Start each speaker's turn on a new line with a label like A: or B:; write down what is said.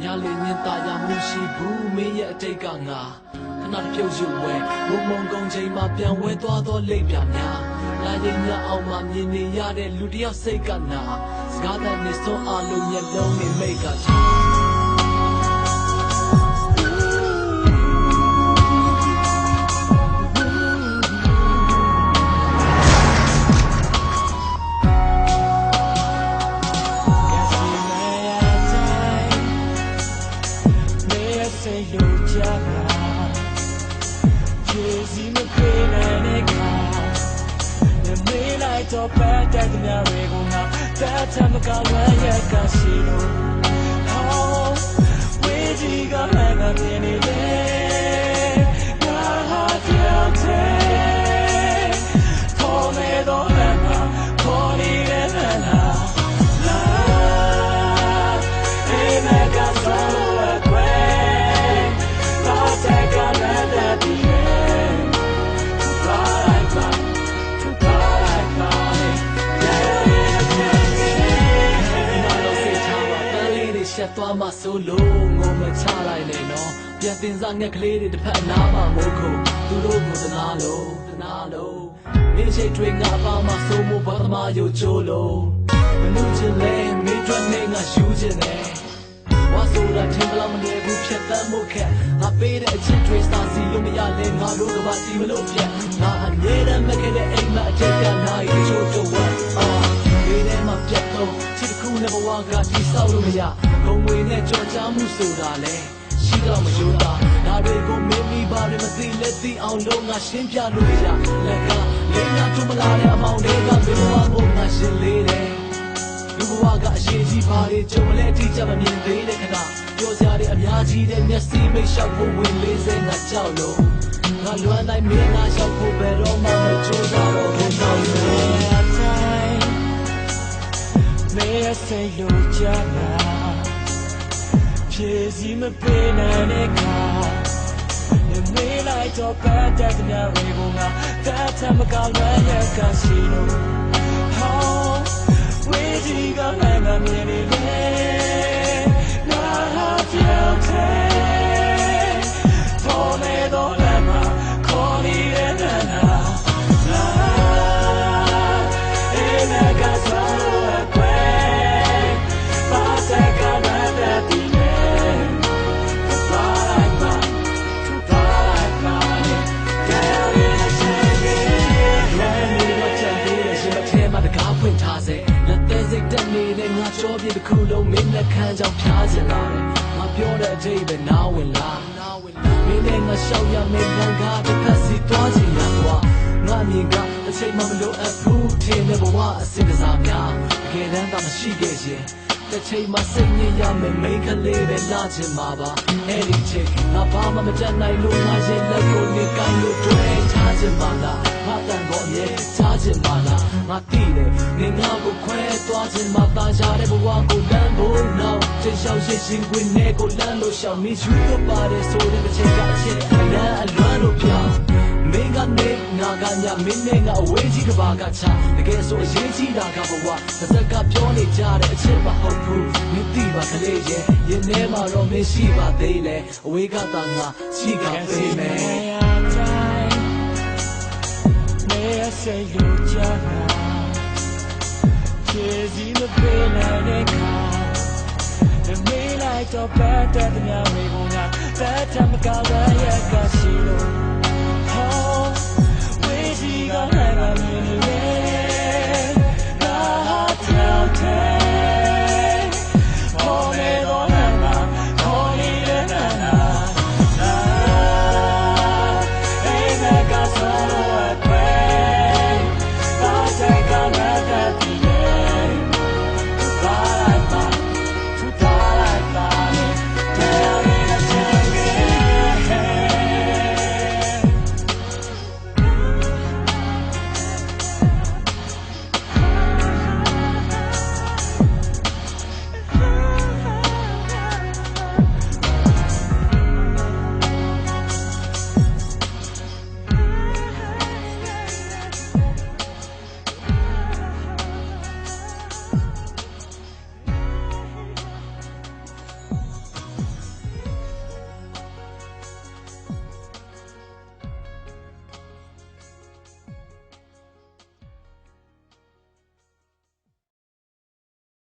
A: ညာလေးညင်သားရမှုရှိဘူးမင်းရဲ့အတိတ်ကငါခဏတစ်ပြုတ်ယူဝဲဘုံဘုံကုန်းချိန်မှာပြန်ဝဲသွားတော့လိပ်ပြများလာရင်ညအောင်မှမြင်နေရတဲ့လူတစ်ယောက်စိတ်ကနာစကားတန်နေစွန်းအလုံးမျက်လုံးနဲ့မိတ်ကချီ
B: တော့ပတ်တဲ့မြားတွေကိုငါတတ်ချမကဝမ်းရကရှိ
A: သွားမှဆိုလို့ငုံမချလိုက်နဲ့နော်ပြန်တင်စားငှက်ကလေးတွေတစ်ဖက်အနားမှာမို့ခုသူတို့ကိုတနာလို့တနာလို့မင်းရှိတွေငါပါမှဆိုမို့ဘာသမားရုပ်ချိုးလို့မနှုတ်ချင်လဲမင်းတို့နဲ့ငါရှူးချင်တယ်ဝါဆိုတာထင်မလားမလွယ်ဘူးဖြတ်တမ်းမှုခက်ငါပေးတဲ့အချစ်တွေစာစီလို့မရလဲငါတို့ကပါတီမလို့ပြက်ငါအမြဲတမ်းမခဲ့တဲ့အိမ်မအထက်ကနိုင်ချိုးတော့ဝါအာဒီထဲမှာပြတ်တော့ချစ်တစ်ခုနဲ့ဘဝကတိဆောက်လို့မရ ဂုံငွေနဲ့ကြော်ချမှုဆိုတာလဲရှိတော့မယူတာဒါတွေကိုမင်းမိပါတွေမသိလက်သိအောင်လို့ငါရှင်းပြလို့ရလက်ကလေးများထုံမလာတဲ့အမောင်တွေကမင်းဘဝကိုငါရှင်းလေးတယ်လူဘဝကအရေးကြီးပါလေကြုံလဲအတိအကျမမြင်သေးတဲ့ခဏပြောစရာတွေအများကြီးတဲ့မျက်စိမိတ်လျှောက်ဖို့ဝင်လေးစဲငါကြောက်လို့ငါလွမ်းတိုင်းမင်းငါလျှောက်ဖို့ဘယ်တော့မှမကြိုးစားတော့ဘူးတော့ဘူး
B: မေးစိတ်လို့ကြတာ ဖြည့်စည်းမပေးနိုင်တဲ့ခါမေးလိုက်တော့ပတ်တဲ့မြားတွေကိုငါတတ်ချမကလည်းရကရှိလို့ဟောဝေးကြီးကလည်းငါမြင်နေလေ
A: ကြောပြတစ်ခုလုံးမင်းနဲ့ခမ်းကြောင်ဖျားချင်လာတယ်ငါပြောတဲ့အတိတ်ပဲနားဝင်လားနားဝင်လားမင်းနဲ့ငါရှောက်ရမယ့်လမ်းကားတစ်ခါစီသွားချင်ရကွာငါမြင်ကအချိန်မှမလို့အဖူးထင်တဲ့ဘဝအစစ်ကစားများတကယ်တမ်းသာမရှိခဲ့ရင်တစ်ချိန်မှစိတ်ညစ်ရမယ်မိန်းကလေးပဲလာချင်မှာပါအဲ့ဒီချိန်ငါဘာမှမတတ်နိုင်လို့ငါရင်လက်ကိုနေကိုင်းလို့တွေ့ထားချင်ပါလားငါတန်တော့ရဲ့ထားချင်ပါလားငါတည်တယ် နေငါကိုခွဲသွားချင်မှတာရတဲ့ဘဝကိုလမ်းဖို့နောက်တင်လျှောက်ရရှင်ဝင်နေကိုလမ်းလို့ရှောင်မိယူတော့ပါတယ်ဆိုတဲ့တစ်ချိန်ကအချင်းအလန်းအလွမ်းလို့ပြောင်းမင်းကနေငါကညမင်းနဲ့ငါအဝေးကြီးကဘာကချတကယ်ဆိုအရေးကြီးတာကဘဝတစ်စက်ကပြောနေကြတဲ့အချင်းမဟုတ်ဘူးမင်းသိပါကလေးရဲ့ရင်ထဲမှာတော့မင်းရှိပါသေးလေအဝေးကသာငါရှိကပေးမယ်
B: May I say you jana Jezi me pena ne ka The me like to better than ya we gonna Better me ka wa ya ka shi lo Oh we ji ga na na me ni ye Na ha tell tell